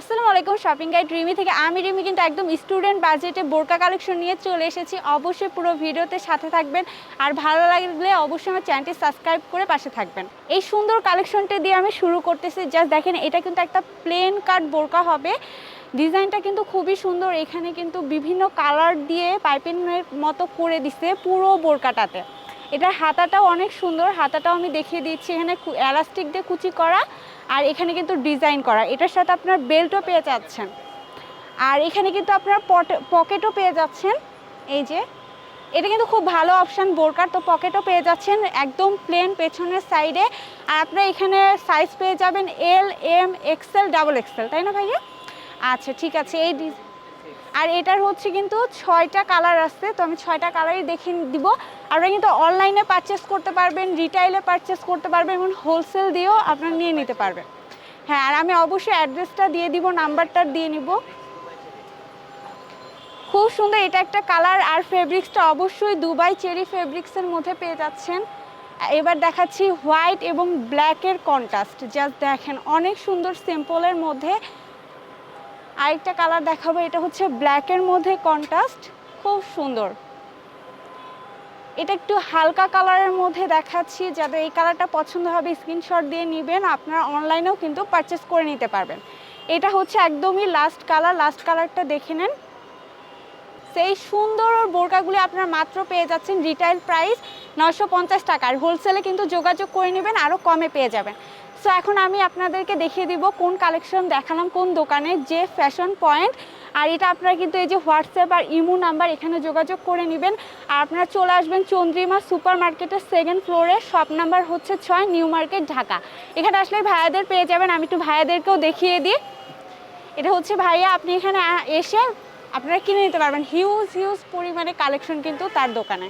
আসসালামু আলাইকুম shopping guide Rimi থেকে আমি রিমি কিন্তু একদম স্টুডেন্ট বাজেটে বোরকা কালেকশন নিয়ে চলে এসেছি। অবশ্যই পুরো ভিডিওতে সাথে থাকবেন আর ভালো লাগলে অবশ্যই আমার চ্যানেলটি সাবস্ক্রাইব করে পাশে থাকবেন। এই সুন্দর কালেকশনটা দিয়ে আমি শুরু করতেছি। জাস্ট দেখেন, এটা কিন্তু একটা প্লেন কাট বোরকা হবে। ডিজাইনটা কিন্তু খুবই সুন্দর। এখানে কিন্তু বিভিন্ন কালার দিয়ে পাইপিংয়ের মতো করে দিছে পুরো বোরকাটাতে। এটার হাতাটাও অনেক সুন্দর, হাতাটাও আমি দেখিয়ে দিচ্ছি। এখানে এলাস্টিক দিয়ে কুচি করা আর এখানে কিন্তু ডিজাইন করা। এটার সাথে আপনার বেল্টও পেয়ে যাচ্ছেন। আর এখানে কিন্তু আপনার পকেটও পেয়ে যাচ্ছেন। এই যে, এটা কিন্তু খুব ভালো অপশান বোরকার। তো পকেটও পেয়ে যাচ্ছেন একদম প্লেন পেছনের সাইডে আর আপনারা এখানে সাইজ পেয়ে যাবেন L M XL double XL তাই না ভাইয়া? আচ্ছা ঠিক আছে। এই আর এটার হচ্ছে কিন্তু ছয়টা কালার আছে, তো আমি ছয়টা কালারই দেখিয়ে দিব। আপনারা কিন্তু অনলাইনে পারচেস করতে পারবেন রিটাইলে পারচেস করতে পারবেন, এবং হোলসেল দিয়েও আপনারা নিয়ে নিতে পারবেন। হ্যাঁ আর আমি অবশ্যই অ্যাড্রেসটা দিয়ে দিব নাম্বারটা দিয়ে নিব। খুব সুন্দর, এটা একটা কালার আর ফেব্রিক্সটা অবশ্যই দুবাই চেরি ফেব্রিক্সের মধ্যে পেয়ে যাচ্ছেন। এবার দেখাচ্ছি হোয়াইট এবং ব্ল্যাকের কন্ট্রাস্ট জাস্ট দেখেন, অনেক সুন্দর সিম্পলের মধ্যে আরেকটা কালার দেখাবো, এটা হচ্ছে ব্ল্যাকের মধ্যে কন্ট্রাস্ট খুব সুন্দর। এটা একটু হালকা কালারের মধ্যে দেখাচ্ছি, যাদের এই কালারটা পছন্দ হবে স্ক্রিনশট দিয়ে নেবেন, আপনারা অনলাইনেও কিন্তু পারচেস করে নিতে পারবেন। এটা হচ্ছে একদমই লাস্ট কালার লাস্ট কালারটা দেখে নেন। সেই সুন্দর বোরকাগুলি আপনারা মাত্র পেয়ে যাচ্ছেন রিটাইল প্রাইস নশো টাকা। আর হোলসেলে কিন্তু যোগাযোগ করে নেবেন আরও কমে পেয়ে যাবেন। সো এখন আমি আপনাদেরকে দেখিয়ে দিব কোন কালেকশন দেখালাম, কোন দোকানে যে ফ্যাশন পয়েন্ট আর এটা আপনারা কিন্তু এই যে হোয়াটসঅ্যাপ আর ইমো নাম্বার এখানে যোগাযোগ করে নেবেন। আর আপনারা চলে আসবেন চন্দ্রিমা সুপার মার্কেটের সেকেন্ড ফ্লোরে শপ নাম্বার হচ্ছে ছয় নিউ মার্কেট ঢাকা। এখানে আসলে ভাইয়াদের পেয়ে যাবেন, আমি একটু ভাইয়াদেরকেও দেখিয়ে দিই। এটা হচ্ছে ভাইয়া, আপনি এখানে এসে আপনারা কিনে নিতে পারবেন। হিউজ হিউজ পরিমাণে কালেকশন কিন্তু তার দোকানে।